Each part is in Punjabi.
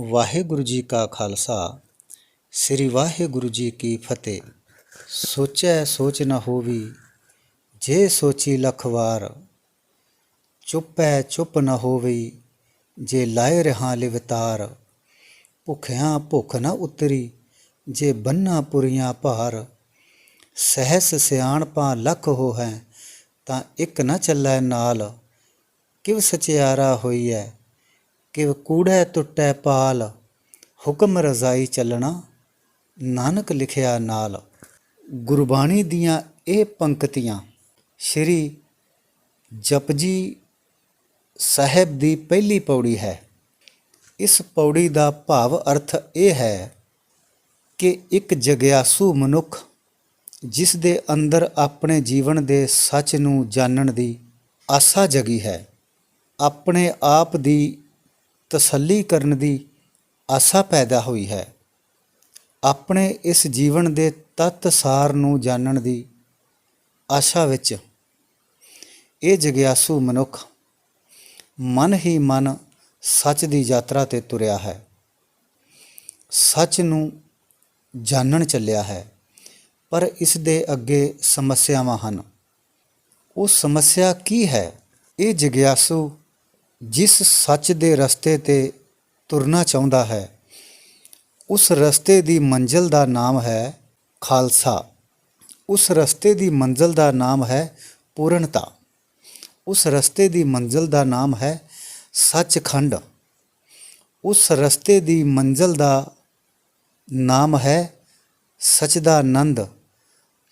ਵਾਹਿਗੁਰੂ ਜੀ ਕਾ ਖਾਲਸਾ, ਸ੍ਰੀ ਵਾਹਿਗੁਰੂ ਜੀ ਕੀ ਫਤਿਹ। ਸੋਚੈ ਸੋਚ ਨਾ ਹੋਵੀ, ਜੇ ਸੋਚੀ ਲੱਖ ਵਾਰ। ਚੁੱਪੈ ਚੁੱਪ ਨਾ ਹੋਵੀ, ਜੇ ਲਾਇ ਰਹਾ ਲਿਵਤਾਰ ਭੁਖਿਆਂ ਭੁੱਖ ਨਾ ਉਤਰੀ, ਜੇ ਬੰਨਾ ਪੁਰੀਆਂ ਭਾਰ। ਸਹਿਸ ਸਿਆਣਪਾਂ ਲੱਖ ਹੋ ਹੈ ਤਾਂ ਇੱਕ ਨਾ ਚੱਲੈ ਨਾਲ। ਕਿਵ ਸਚਿਆਰਾ ਹੋਈ ਹੈ ਕਿ ਕੂੜੈ ਟੁੱਟੈ ਪਾਲ, ਹੁਕਮ ਰਜ਼ਾਈ ਚੱਲਣਾ, ਨਾਨਕ ਲਿਖਿਆ ਨਾਲ। ਗੁਰਬਾਣੀ ਦੀਆਂ ਇਹ ਪੰਕਤੀਆਂ ਸ਼੍ਰੀ ਜਪਜੀ ਸਾਹਿਬ ਦੀ ਪਹਿਲੀ ਪੌੜੀ ਹੈ। ਇਸ ਪੌੜੀ ਦਾ ਭਾਵ ਅਰਥ ਇਹ ਹੈ ਕਿ ਇੱਕ ਜਗਿਆਸੂ ਮਨੁੱਖ, ਜਿਸ ਦੇ ਅੰਦਰ ਆਪਣੇ ਜੀਵਨ ਦੇ ਸੱਚ ਨੂੰ ਜਾਣਨ ਦੀ ਆਸਾ ਜਗੀ ਹੈ, ਆਪਣੇ ਆਪ ਦੀ ਤਸੱਲੀ ਕਰਨ ਦੀ ਆਸਾ ਪੈਦਾ ਹੋਈ ਹੈ। ਆਪਣੇ ਇਸ ਜੀਵਨ ਦੇ ਤੱਤ ਸਾਰ ਨੂੰ ਜਾਣਨ ਦੀ ਆਸ਼ਾ ਵਿੱਚ ਇਹ ਜਗਿਆਸੂ ਮਨੁੱਖ ਮਨ ਹੀ ਮਨ ਸੱਚ ਦੀ ਯਾਤਰਾ ਤੇ ਤੁਰਿਆ ਹੈ। ਸੱਚ ਨੂੰ ਜਾਣਨ ਚੱਲਿਆ ਹੈ, ਪਰ ਇਸ ਦੇ ਅੱਗੇ ਸਮੱਸਿਆਵਾਂ ਹਨ। ਉਹ ਸਮੱਸਿਆ ਕੀ ਹੈ? ਇਹ ਜਗਿਆਸੂ ਜਿਸ ਸੱਚ ਦੇ ਰਸਤੇ ਤੇ ਤੁਰਨਾ ਚਾਹੁੰਦਾ ਹੈ, ਉਸ ਰਸਤੇ ਦੀ ਮੰਜ਼ਲ ਦਾ ਨਾਮ ਹੈ ਖਾਲਸਾ। ਉਸ ਰਸਤੇ ਦੀ ਮੰਜ਼ਿਲ ਦਾ ਨਾਮ ਹੈ ਪੂਰਨਤਾ। ਉਸ ਰਸਤੇ ਦੀ ਮੰਜ਼ਿਲ ਦਾ ਨਾਮ ਹੈ ਸੱਚਖੰਡ। ਉਸ ਰਸਤੇ ਦੀ ਮੰਜ਼ਿਲ ਦਾ ਨਾਮ ਹੈ ਸਚਦਾਨੰਦ।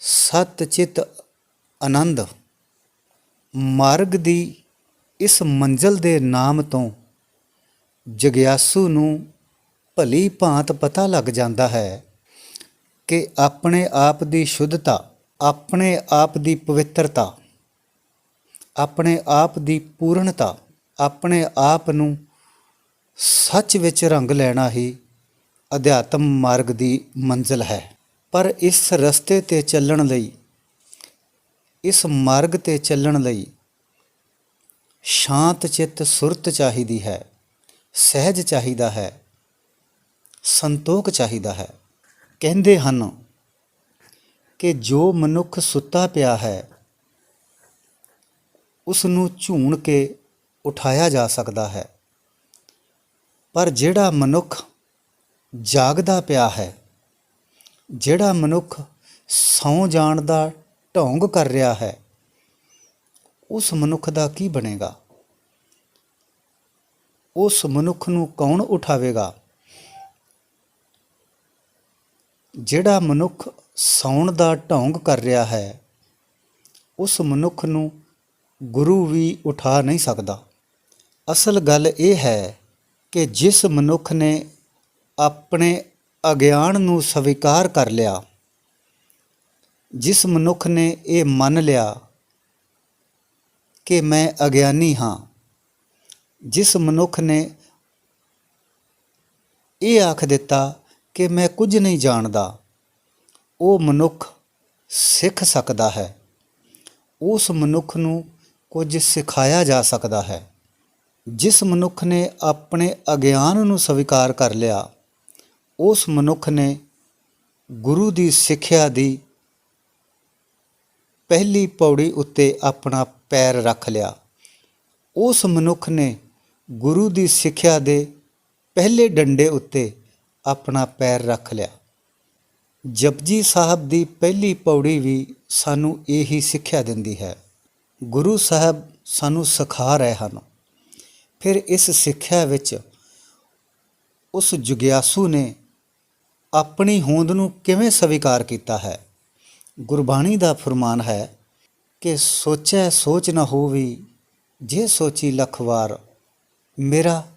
ਸਤ ਚਿਤ ਆਨੰਦ। ਮਾਰਗ ਦੀ ਇਸ ਮੰਜ਼ਲ ਦੇ ਨਾਮ ਤੋਂ ਜਗਿਆਸੂ ਨੂੰ ਭਲੀ ਭਾਂਤ ਪਤਾ ਲੱਗ ਜਾਂਦਾ ਹੈ ਕਿ ਆਪਣੇ ਆਪ ਦੀ ਸ਼ੁੱਧਤਾ, ਆਪਣੇ ਆਪ ਦੀ ਪਵਿੱਤਰਤਾ, ਆਪਣੇ ਆਪ ਦੀ ਪੂਰਨਤਾ, ਆਪਣੇ ਆਪ ਨੂੰ ਸੱਚ ਵਿੱਚ ਰੰਗ ਲੈਣਾ ਹੀ ਅਧਿਆਤਮ ਮਾਰਗ ਦੀ ਮੰਜ਼ਿਲ ਹੈ। ਪਰ ਇਸ ਰਸਤੇ ਤੇ ਚੱਲਣ ਲਈ, ਇਸ ਮਾਰਗ ਤੇ ਚੱਲਣ ਲਈ ਸ਼ਾਂਤ ਚਿੱਤ ਸੁਰਤ ਚਾਹੀਦੀ ਹੈ, ਸਹਿਜ ਚਾਹੀਦਾ ਹੈ, ਸੰਤੋਖ ਚਾਹੀਦਾ ਹੈ। ਕਹਿੰਦੇ ਹਨ ਕਿ ਜੋ ਮਨੁੱਖ ਸੁੱਤਾ ਪਿਆ ਹੈ ਉਸ ਨੂੰ ਝੂਣ ਕੇ ਉਠਾਇਆ ਜਾ ਸਕਦਾ ਹੈ। ਪਰ ਜਿਹੜਾ ਮਨੁੱਖ ਜਾਗਦਾ ਪਿਆ ਹੈ, ਜਿਹੜਾ ਮਨੁੱਖ ਸੌ ਜਾਣ ਦਾ ਢੋਂਗ ਕਰ ਰਿਹਾ ਹੈ ਉਸ ਮਨੁੱਖ ਦਾ ਕੀ ਬਣੇਗਾ? ਉਸ ਮਨੁੱਖ ਨੂੰ ਕੌਣ ਉਠਾਵੇਗਾ? ਜਿਹੜਾ ਮਨੁੱਖ ਸੌਣ ਦਾ ਢੋਂਗ ਕਰ ਰਿਹਾ ਹੈ, ਉਸ ਮਨੁੱਖ ਨੂੰ ਗੁਰੂ ਵੀ ਉਠਾ ਨਹੀਂ ਸਕਦਾ। ਅਸਲ ਗੱਲ ਇਹ ਹੈ ਕਿ ਜਿਸ ਮਨੁੱਖ ਨੇ ਆਪਣੇ ਅਗਿਆਨ ਨੂੰ ਸਵੀਕਾਰ ਕਰ ਲਿਆ, ਜਿਸ ਮਨੁੱਖ ਨੇ ਇਹ ਮੰਨ ਲਿਆ ਕਿ ਮੈਂ ਅਗਿਆਨੀ ਹਾਂ। ਜਿਸ ਮਨੁੱਖ ਨੇ ਇਹ ਆਖ ਦਿੱਤਾ ਕਿ ਮੈਂ ਕੁਝ ਨਹੀਂ ਜਾਣਦਾ, ਉਹ ਮਨੁੱਖ ਸਿੱਖ ਸਕਦਾ ਹੈ। ਉਸ ਮਨੁੱਖ ਨੂੰ ਕੁਝ ਸਿਖਾਇਆ ਜਾ ਸਕਦਾ ਹੈ। ਜਿਸ ਮਨੁੱਖ ਨੇ ਆਪਣੇ ਅਗਿਆਨ ਨੂੰ ਸਵੀਕਾਰ ਕਰ ਲਿਆ, ਉਸ ਮਨੁੱਖ ਨੇ ਗੁਰੂ ਦੀ ਸਿੱਖਿਆ ਦੀ ਪਹਿਲੀ ਪੌੜੀ ਉੱਤੇ ਆਪਣਾ ਪੈਰ ਰੱਖ ਲਿਆ। ਉਸ ਮਨੁੱਖ ਨੇ ਗੁਰੂ ਦੀ ਸਿੱਖਿਆ ਦੇ ਪਹਿਲੇ ਡੰਡੇ ਉੱਤੇ ਆਪਣਾ ਪੈਰ ਰੱਖ ਲਿਆ। ਜਪਜੀ ਸਾਹਿਬ ਦੀ ਪਹਿਲੀ ਪੌੜੀ ਵੀ ਸਾਨੂੰ ਇਹੀ ਸਿੱਖਿਆ ਦਿੰਦੀ ਹੈ। ਗੁਰੂ ਸਾਹਿਬ ਸਾਨੂੰ ਸਿਖਾ ਰਹੇ ਹਨ। ਫਿਰ ਇਸ ਸਿੱਖਿਆ ਵਿੱਚ ਉਸ ਜੁਗਿਆਸੂ ਨੇ ਆਪਣੀ ਹੋਂਦ ਨੂੰ ਕਿਵੇਂ ਸਵੀਕਾਰ ਕੀਤਾ ਹੈ? ਗੁਰਬਾਣੀ ਦਾ ਫਰਮਾਨ ਹੈ ਕਿ ਸੋਚੈ ਸੋਚ ਨ ਹੋਵੀ, ਜੇ ਸੋਚੀ ਲੱਖ ਵਾਰ, ਮੇਰਾ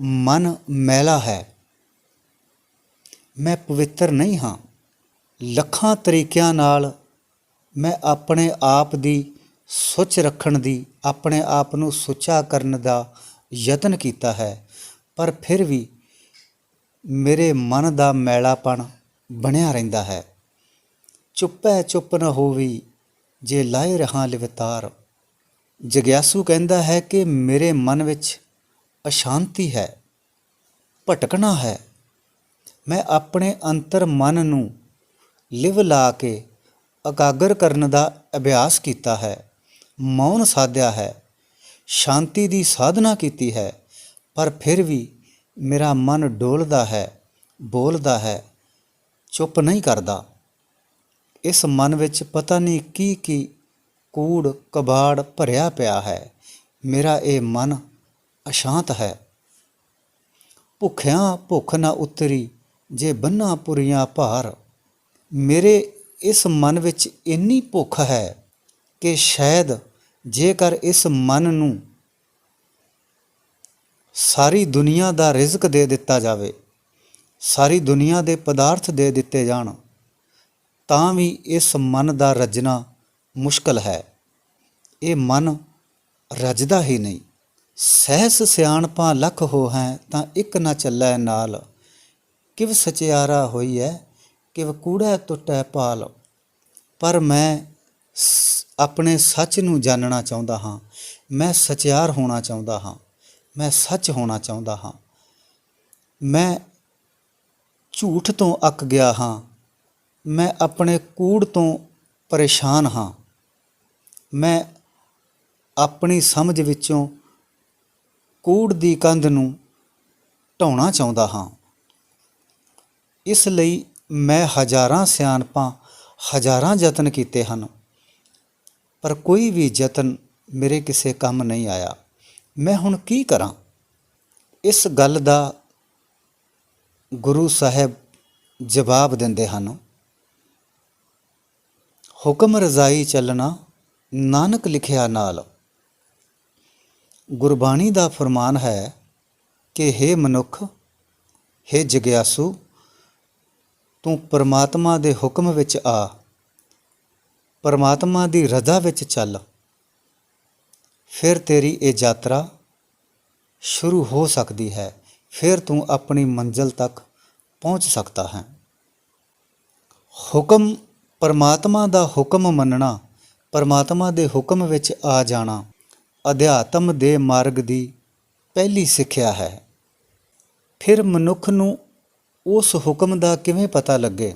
ਮਨ ਮੈਲਾ ਹੈ। ਮੈਂ ਪਵਿੱਤਰ ਨਹੀਂ ਹਾਂ। ਲੱਖਾਂ ਤਰੀਕਿਆਂ ਨਾਲ ਮੈਂ ਆਪਣੇ ਆਪ ਦੀ ਸੁੱਚ ਰੱਖਣ ਦੀ, ਆਪਣੇ ਆਪ ਨੂੰ ਸੁੱਚਾ ਕਰਨ ਦਾ ਯਤਨ ਕੀਤਾ ਹੈ। ਪਰ ਫਿਰ ਵੀ ਮੇਰੇ ਮਨ ਦਾ ਮੈਲਾਪਣ ਬਣਿਆ ਰਹਿੰਦਾ ਹੈ। ਚੁੱਪੈ ਚੁੱਪ ਨ ਹੋਵੀ, ਜੇ ਲਾਏ ਰਹਾ ਲਿਵਤਾਰ। ਜਗਿਆਸੂ ਕਹਿੰਦਾ ਹੈ ਕਿ ਮੇਰੇ ਮਨ ਵਿੱਚ ਅਸ਼ਾਂਤੀ ਹੈ, ਭਟਕਣਾ ਹੈ। ਮੈਂ ਆਪਣੇ ਅੰਤਰ ਮਨ ਨੂੰ ਲਿਵ ਲਾ ਕੇ ਇਕਾਗਰ ਕਰਨ ਦਾ ਅਭਿਆਸ ਕੀਤਾ ਹੈ, ਮੌਨ ਸਾਧਿਆ ਹੈ, ਸ਼ਾਂਤੀ ਦੀ ਸਾਧਨਾ ਕੀਤੀ ਹੈ, ਪਰ ਫਿਰ ਵੀ ਮੇਰਾ ਮਨ ਡੋਲਦਾ ਹੈ, ਬੋਲਦਾ ਹੈ, ਚੁੱਪ ਨਹੀਂ ਕਰਦਾ। ਇਸ ਮਨ ਵਿੱਚ ਪਤਾ ਨਹੀਂ ਕੀ ਕੀ ਕੂੜ ਕਬਾੜ ਭਰਿਆ ਪਿਆ ਹੈ। ਮੇਰਾ ਇਹ ਮਨ ਅਸ਼ਾਂਤ ਹੈ। ਭੁੱਖਿਆਂ ਭੁੱਖ ਨਾ ਉਤਰੀ, ਜੇ ਬੰਨਾ ਪੁਰੀਆਂ ਭਾਰ। ਮੇਰੇ ਇਸ ਮਨ ਵਿੱਚ ਇੰਨੀ ਭੁੱਖ ਹੈ ਕਿ ਸ਼ਾਇਦ ਜੇਕਰ ਇਸ ਮਨ ਨੂੰ ਸਾਰੀ ਦੁਨੀਆ ਦਾ ਰਿਜ਼ਕ ਦੇ ਦਿੱਤਾ ਜਾਵੇ, ਸਾਰੀ ਦੁਨੀਆ ਦੇ ਪਦਾਰਥ ਦੇ ਦਿੱਤੇ ਜਾਣ ਤਾਂ ਵੀ ਇਸ ਮਨ ਦਾ ਰਜਣਾ ਮੁਸ਼ਕਲ ਹੈ। ਇਹ ਮਨ ਰਜਦਾ ਹੀ ਨਹੀਂ। ਸਹਿਸ ਸਿਆਣਪਾਂ ਲੱਖ ਹੋ ਹੈ ਤਾਂ ਇੱਕ ਨਾ ਚੱਲੈ ਨਾਲ। ਕਿਵ ਸਚਿਆਰਾ ਹੋਈ ਹੈ ਕਿਵ ਕੂੜਾ ਟੁੱਟੈ ਪਾਲ ਪਰ ਮੈਂ ਆਪਣੇ ਸੱਚ ਨੂੰ ਜਾਣਨਾ ਚਾਹੁੰਦਾ ਹਾਂ। ਮੈਂ ਸਚਿਆਰ ਹੋਣਾ ਚਾਹੁੰਦਾ ਹਾਂ। ਮੈਂ ਸੱਚ ਹੋਣਾ ਚਾਹੁੰਦਾ ਹਾਂ। ਮੈਂ ਝੂਠ ਤੋਂ ਅੱਕ ਗਿਆ ਹਾਂ। ਮੈਂ ਆਪਣੇ ਕੂੜ ਤੋਂ ਪਰੇਸ਼ਾਨ ਹਾਂ। ਮੈਂ ਆਪਣੀ ਸਮਝ ਵਿੱਚੋਂ ਕੂੜ ਦੀ ਕੰਧ ਨੂੰ ਢਾਉਣਾ ਚਾਹੁੰਦਾ ਹਾਂ। ਇਸ ਲਈ ਮੈਂ ਹਜ਼ਾਰਾਂ ਸਿਆਣਪਾਂ ਹਜ਼ਾਰਾਂ ਯਤਨ ਕੀਤੇ ਹਨ, ਪਰ ਕੋਈ ਵੀ ਯਤਨ ਮੇਰੇ ਕਿਸੇ ਕੰਮ ਨਹੀਂ ਆਇਆ। ਮੈਂ ਹੁਣ ਕੀ ਕਰਾਂ? ਇਸ ਗੱਲ ਦਾ ਗੁਰੂ ਸਾਹਿਬ ਜਵਾਬ ਦਿੰਦੇ ਹਨ ਹੁਕਮ ਰਜ਼ਾਈ ਚੱਲਣਾ, ਨਾਨਕ ਲਿਖਿਆ ਨਾਲ। ਗੁਰਬਾਣੀ ਦਾ ਫਰਮਾਨ ਹੈ ਕਿ हे ਮਨੁੱਖ हे ਜਗਿਆਸੂ, ਤੂੰ ਪਰਮਾਤਮਾ ਦੇ ਹੁਕਮ ਵਿੱਚ ਆ। ਪਰਮਾਤਮਾ ਦੀ ਰਜ਼ਾ ਵਿੱਚ ਚੱਲ। ਫਿਰ ਤੇਰੀ ਇਹ ਯਾਤਰਾ ਸ਼ੁਰੂ ਹੋ ਸਕਦੀ ਹੈ। ਫਿਰ ਤੂੰ ਆਪਣੀ ਮੰਜ਼ਿਲ ਤੱਕ ਪਹੁੰਚ ਸਕਦਾ ਹੈ। ਹੁਕਮ ਪਰਮਾਤਮਾ ਦਾ ਹੁਕਮ ਮੰਨਣਾ, ਪਰਮਾਤਮਾ ਦੇ ਹੁਕਮ ਵਿੱਚ ਆ ਜਾਣਾ, ਅਧਿਆਤਮ ਦੇ ਮਾਰਗ ਦੀ ਪਹਿਲੀ ਸਿੱਖਿਆ ਹੈ। ਫਿਰ ਮਨੁੱਖ ਨੂੰ ਉਸ ਹੁਕਮ ਦਾ ਕਿਵੇਂ ਪਤਾ ਲੱਗੇ?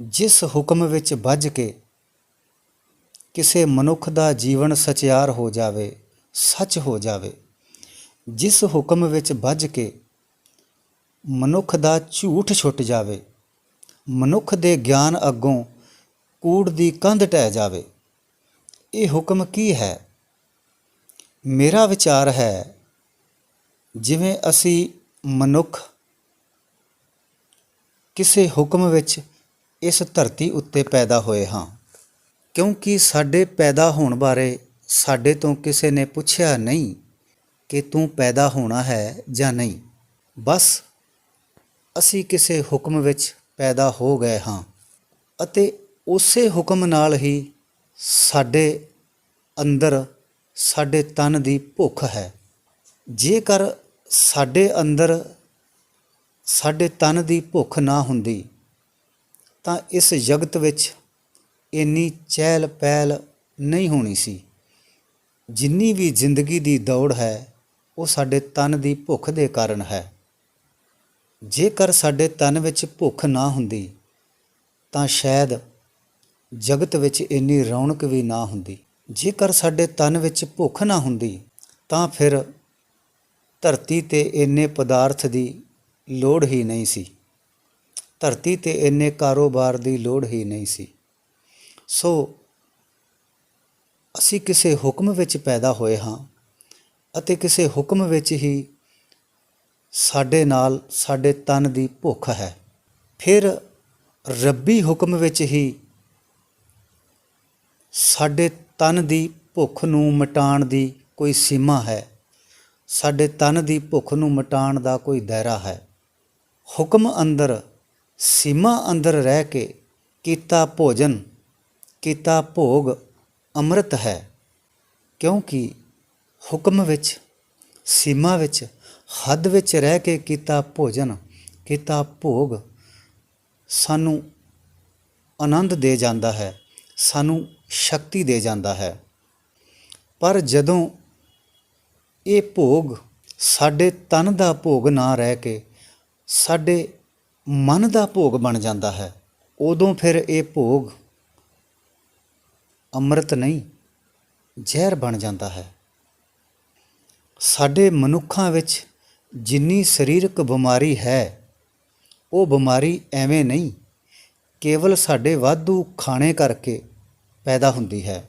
ਜਿਸ ਹੁਕਮ ਵਿੱਚ ਵੱਜ ਕੇ ਕਿਸੇ ਮਨੁੱਖ ਦਾ ਜੀਵਨ ਸਚਿਆਰ ਹੋ ਜਾਵੇ, ਸੱਚ ਹੋ ਜਾਵੇ, ਜਿਸ ਹੁਕਮ ਵਿੱਚ ਵੱਜ ਕੇ ਮਨੁੱਖ ਦਾ ਝੂਠ ਛੁੱਟ ਜਾਵੇ ਮਨੁੱਖ ਦੇ ਗਿਆਨ ਅੱਗੋਂ ਕੂੜ ਦੀ ਕੰਧ ਟਹਿ ਜਾਵੇ। ਇਹ ਹੁਕਮ ਕੀ ਹੈ? ਮੇਰਾ ਵਿਚਾਰ ਹੈ, ਜਿਵੇਂ ਅਸੀਂ ਮਨੁੱਖ ਕਿਸੇ ਹੁਕਮ ਵਿੱਚ ਇਸ ਧਰਤੀ ਉੱਤੇ ਪੈਦਾ ਹੋਏ ਹਾਂ, ਕਿਉਂਕਿ ਸਾਡੇ ਪੈਦਾ ਹੋਣ ਬਾਰੇ ਸਾਡੇ ਤੋਂ ਕਿਸੇ ਨੇ ਪੁੱਛਿਆ ਨਹੀਂ ਕਿ ਤੂੰ ਪੈਦਾ ਹੋਣਾ ਹੈ ਜਾਂ ਨਹੀਂ। ਬਸ ਅਸੀਂ ਕਿਸੇ ਹੁਕਮ ਵਿੱਚ ਪੈਦਾ ਹੋ ਗਏ ਹਾਂ ਅਤੇ ਉਸੇ ਹੁਕਮ ਨਾਲ ਹੀ ਸਾਡੇ ਅੰਦਰ, ਸਾਡੇ ਤਨ ਦੀ ਭੁੱਖ ਹੈ। ਜੇਕਰ ਸਾਡੇ ਅੰਦਰ, ਸਾਡੇ ਤਨ ਦੀ ਭੁੱਖ ਨਾ ਹੁੰਦੀ, ਤਾਂ ਇਸ ਜਗਤ ਵਿੱਚ ਇੰਨੀ ਚਹਿਲ ਪਹਿਲ ਨਹੀਂ ਹੋਣੀ ਸੀ। ਜਿੰਨੀ ਵੀ ਜ਼ਿੰਦਗੀ ਦੀ ਦੌੜ ਹੈ, ਉਹ ਸਾਡੇ ਤਨ ਦੀ ਭੁੱਖ ਦੇ ਕਾਰਨ ਹੈ। ਜੇਕਰ ਸਾਡੇ ਤਨ ਵਿੱਚ ਭੁੱਖ ਨਾ ਹੁੰਦੀ, ਤਾਂ ਸ਼ਾਇਦ ਜਗਤ ਵਿੱਚ ਇੰਨੀ ਰੌਣਕ ਵੀ ਨਾ ਹੁੰਦੀ। ਜੇਕਰ ਸਾਡੇ ਤਨ ਵਿੱਚ ਭੁੱਖ ਨਾ ਹੁੰਦੀ, ਤਾਂ ਫਿਰ ਧਰਤੀ ਤੇ ਇੰਨੇ ਪਦਾਰਥ ਦੀ ਲੋੜ ਹੀ ਨਹੀਂ ਸੀ। ਧਰਤੀ ਤੇ ਇੰਨੇ ਕਾਰੋਬਾਰ ਦੀ ਲੋੜ ਹੀ ਨਹੀਂ ਸੀ। ਸੋ ਅਸੀਂ ਕਿਸੇ ਹੁਕਮ ਵਿੱਚ ਪੈਦਾ ਹੋਏ ਹਾਂ ਅਤੇ ਕਿਸੇ ਹੁਕਮ ਵਿੱਚ ਹੀ ਸਾਡੇ ਨਾਲ ਸਾਡੇ ਤਨ ਦੀ ਭੁੱਖ ਹੈ। ਫਿਰ ਰੱਬੀ ਹੁਕਮ ਵਿੱਚ ਹੀ ਸਾਡੇ ਤਨ ਦੀ ਭੁੱਖ ਨੂੰ ਮਿਟਾਉਣ ਦੀ ਕੋਈ ਸੀਮਾ ਹੈ। ਸਾਡੇ ਤਨ ਦੀ ਭੁੱਖ ਨੂੰ ਮਿਟਾਉਣ ਦਾ ਕੋਈ ਦਾਇਰਾ ਹੈ। ਹੁਕਮ ਅੰਦਰ, ਸੀਮਾ ਅੰਦਰ ਰਹਿ ਕੇ ਕੀਤਾ ਭੋਜਨ, ਕੀਤਾ ਭੋਗ ਅੰਮ੍ਰਿਤ ਹੈ। ਕਿਉਂਕਿ ਹੁਕਮ ਵਿੱਚ, ਸੀਮਾ ਵਿੱਚ ਹੱਦ ਵਿੱਚ ਰਹਿ ਕੇ ਕੀਤਾ ਭੋਜਨ, ਕੀਤਾ ਭੋਗ, ਸਾਨੂੰ ਆਨੰਦ ਦੇ ਜਾਂਦਾ ਹੈ, ਸਾਨੂੰ ਸ਼ਕਤੀ ਦੇ ਜਾਂਦਾ ਹੈ। ਪਰ ਜਦੋਂ ਇਹ ਭੋਗ ਸਾਡੇ ਤਨ ਦਾ ਭੋਗ ਨਾ ਰਹਿ ਕੇ ਸਾਡੇ ਮਨ ਦਾ ਭੋਗ ਬਣ ਜਾਂਦਾ ਹੈ, ਉਦੋਂ ਫਿਰ ਇਹ ਭੋਗ ਅੰਮ੍ਰਿਤ ਨਹੀਂ, ਜ਼ਹਿਰ ਬਣ ਜਾਂਦਾ ਹੈ। ਸਾਡੇ ਮਨੁੱਖਾਂ ਵਿੱਚ ਜਿੰਨੀ ਸਰੀਰਕ ਬਿਮਾਰੀ ਹੈ, ਉਹ ਬਿਮਾਰੀ ਐਵੇਂ ਨਹੀਂ, ਕੇਵਲ ਸਾਡੇ ਵਾਧੂ ਖਾਣੇ ਕਰਕੇ ਪੈਦਾ ਹੁੰਦੀ ਹੈ।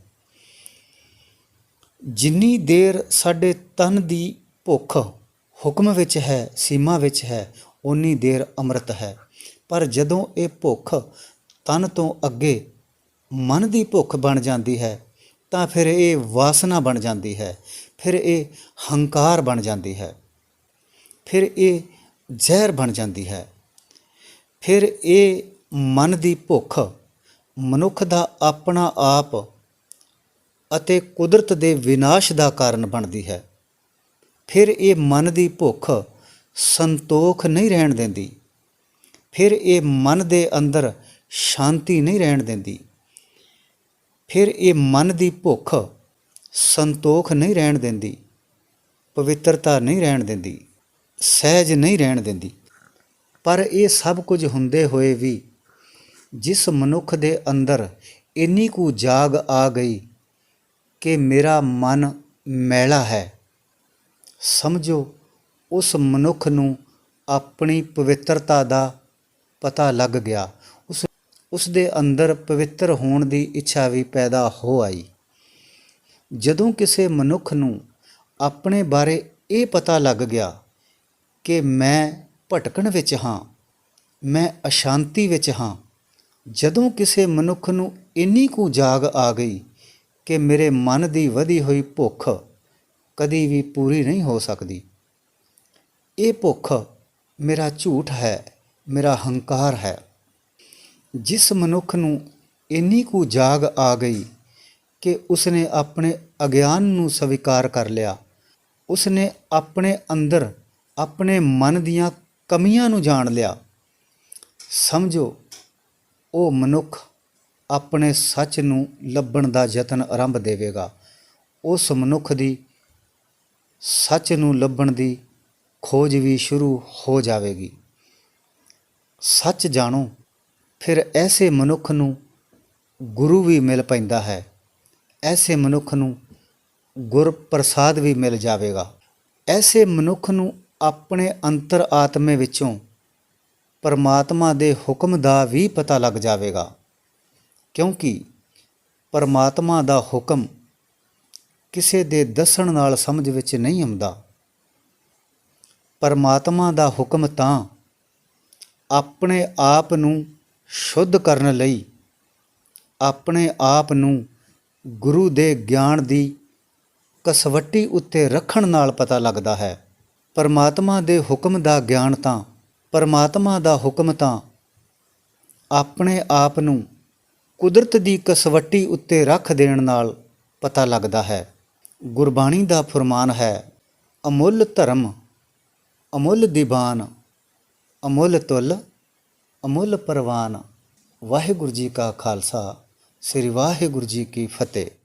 ਜਿੰਨੀ ਦੇਰ ਸਾਡੇ ਤਨ ਦੀ ਭੁੱਖ ਹੁਕਮ ਵਿੱਚ ਹੈ, ਸੀਮਾ ਵਿੱਚ ਹੈ ਉਨੀ ਦੇਰ ਅੰਮ੍ਰਿਤ ਹੈ। ਪਰ ਜਦੋਂ ਇਹ ਭੁੱਖ ਤਨ ਤੋਂ ਅੱਗੇ ਮਨ ਦੀ ਭੁੱਖ ਬਣ ਜਾਂਦੀ ਹੈ, ਤਾਂ ਫਿਰ ਇਹ ਵਾਸਨਾ ਬਣ ਜਾਂਦੀ ਹੈ, ਫਿਰ ਇਹ ਹੰਕਾਰ ਬਣ ਜਾਂਦੀ ਹੈ। ਫਿਰ ਇਹ ਜ਼ਹਿਰ ਬਣ ਜਾਂਦੀ ਹੈ। ਫਿਰ ਇਹ ਮਨ ਦੀ ਭੁੱਖ, ਮਨੁੱਖ ਦਾ ਆਪਣਾ ਆਪ ਅਤੇ ਕੁਦਰਤ ਦੇ ਵਿਨਾਸ਼ ਦਾ ਕਾਰਨ ਬਣਦੀ ਹੈ। ਫਿਰ ਇਹ ਮਨ ਦੀ ਭੁੱਖ, ਸੰਤੋਖ ਨਹੀਂ ਰਹਿਣ ਦਿੰਦੀ। ਫਿਰ ਇਹ ਮਨ ਦੇ ਅੰਦਰ ਸ਼ਾਂਤੀ ਨਹੀਂ ਰਹਿਣ ਦਿੰਦੀ। ਫਿਰ ਇਹ ਮਨ ਦੀ ਭੁੱਖ, ਸੰਤੋਖ ਨਹੀਂ ਰਹਿਣ ਦਿੰਦੀ। ਪਵਿੱਤਰਤਾ ਨਹੀਂ ਰਹਿਣ ਦਿੰਦੀ। ਸਹਿਜ ਨਹੀਂ ਰਹਿਣ ਦਿੰਦੀ। ਪਰ ਇਹ ਸਭ ਕੁਝ ਹੁੰਦੇ ਹੋਏ ਵੀ ਜਿਸ ਮਨੁੱਖ ਦੇ ਅੰਦਰ ਇੰਨੀ ਕੁ ਜਾਗ ਆ ਗਈ ਕਿ ਮੇਰਾ ਮਨ ਮੈਲਾ ਹੈ। ਸਮਝੋ, ਉਸ ਮਨੁੱਖ ਨੂੰ ਆਪਣੀ ਪਵਿੱਤਰਤਾ ਦਾ ਪਤਾ ਲੱਗ ਗਿਆ। ਉਸ ਉਸ ਦੇ ਅੰਦਰ ਪਵਿੱਤਰ ਹੋਣ ਦੀ ਇੱਛਾ ਵੀ ਪੈਦਾ ਹੋ ਆਈ। ਜਦੋਂ ਕਿਸੇ ਮਨੁੱਖ ਨੂੰ ਆਪਣੇ ਬਾਰੇ ਇਹ ਪਤਾ ਲੱਗ ਗਿਆ ਕਿ ਮੈਂ ਭਟਕਣ ਵਿੱਚ ਹਾਂ, ਮੈਂ ਅਸ਼ਾਂਤੀ ਵਿੱਚ ਹਾਂ। ਜਦੋਂ ਕਿਸੇ ਮਨੁੱਖ ਨੂੰ ਇੰਨੀ ਕੁ ਜਾਗ ਆ ਗਈ ਕਿ ਮੇਰੇ ਮਨ ਦੀ ਵਧੀ ਹੋਈ ਭੁੱਖ ਕਦੀ ਵੀ ਪੂਰੀ ਨਹੀਂ ਹੋ ਸਕਦੀ। ਇਹ ਭੁੱਖ ਮੇਰਾ ਝੂਠ ਹੈ, ਮੇਰਾ ਹੰਕਾਰ ਹੈ। ਜਿਸ ਮਨੁੱਖ ਨੂੰ ਇੰਨੀ ਕੁ ਜਾਗ ਆ ਗਈ ਕਿ ਉਸਨੇ ਆਪਣੇ ਅਗਿਆਨ ਨੂੰ ਸਵੀਕਾਰ ਕਰ ਲਿਆ, ਉਸਨੇ ਆਪਣੇ ਅੰਦਰ ਆਪਣੇ ਮਨ ਦੀਆਂ ਕਮੀਆਂ ਨੂੰ ਜਾਣ ਲਿਆ। ਸਮਝੋ, ਉਹ ਮਨੁੱਖ ਆਪਣੇ ਸੱਚ ਨੂੰ ਲੱਭਣ ਦਾ ਯਤਨ ਆਰੰਭ ਦੇਵੇਗਾ। ਉਸ ਮਨੁੱਖ ਦੀ ਸੱਚ ਨੂੰ ਲੱਭਣ ਦੀ ਖੋਜ ਵੀ ਸ਼ੁਰੂ ਹੋ ਜਾਵੇਗੀ। ਸੱਚ ਜਾਣੋ, ਫਿਰ ਐਸੇ ਮਨੁੱਖ ਨੂੰ ਗੁਰੂ ਵੀ ਮਿਲ ਪੈਂਦਾ ਹੈ। ਐਸੇ ਮਨੁੱਖ ਨੂੰ ਗੁਰ ਪ੍ਰਸਾਦ ਵੀ ਮਿਲ ਜਾਵੇਗਾ। ਐਸੇ ਮਨੁੱਖ ਨੂੰ ਆਪਣੇ ਅੰਤਰ ਆਤਮੇ ਵਿੱਚੋਂ ਪਰਮਾਤਮਾ ਦੇ ਹੁਕਮ ਦਾ ਵੀ ਪਤਾ ਲੱਗ ਜਾਵੇਗਾ। ਕਿਉਂਕਿ ਪਰਮਾਤਮਾ ਦਾ ਹੁਕਮ ਕਿਸੇ ਦੇ ਦੱਸਣ ਨਾਲ ਸਮਝ ਵਿੱਚ ਨਹੀਂ ਆਉਂਦਾ। ਪਰਮਾਤਮਾ ਦਾ ਹੁਕਮ ਤਾਂ ਆਪਣੇ ਆਪ ਨੂੰ ਸ਼ੁੱਧ ਕਰਨ ਲਈ, ਆਪਣੇ ਆਪ ਨੂੰ ਗੁਰੂ ਦੇ ਗਿਆਨ ਦੀ ਕਸਵੱਟੀ ਉੱਤੇ ਰੱਖਣ ਨਾਲ ਪਤਾ ਲੱਗਦਾ ਹੈ। ਪਰਮਾਤਮਾ ਦੇ ਹੁਕਮ ਦਾ ਗਿਆਨ ਤਾਂ, ਪਰਮਾਤਮਾ ਦਾ ਹੁਕਮ ਤਾਂ। ਆਪਣੇ ਆਪ ਨੂੰ ਕੁਦਰਤ ਦੀ ਕਸਵੱਟੀ ਉੱਤੇ ਰੱਖ ਦੇਣ ਨਾਲ ਪਤਾ ਲੱਗਦਾ ਹੈ, ਗੁਰਬਾਣੀ ਦਾ ਫਰਮਾਨ ਹੈ, ਅਮੁੱਲ ਧਰਮ, ਅਮੁੱਲ ਦੀਵਾਨ, ਅਮੁੱਲ ਤੁਲ, ਅਮੁੱਲ ਪਰਵਾਨ। ਵਾਹਿਗੁਰੂ ਜੀ ਕਾ ਖਾਲਸਾ, ਸ੍ਰੀ ਵਾਹਿਗੁਰੂ ਜੀ ਕੀ ਫਤਿਹ।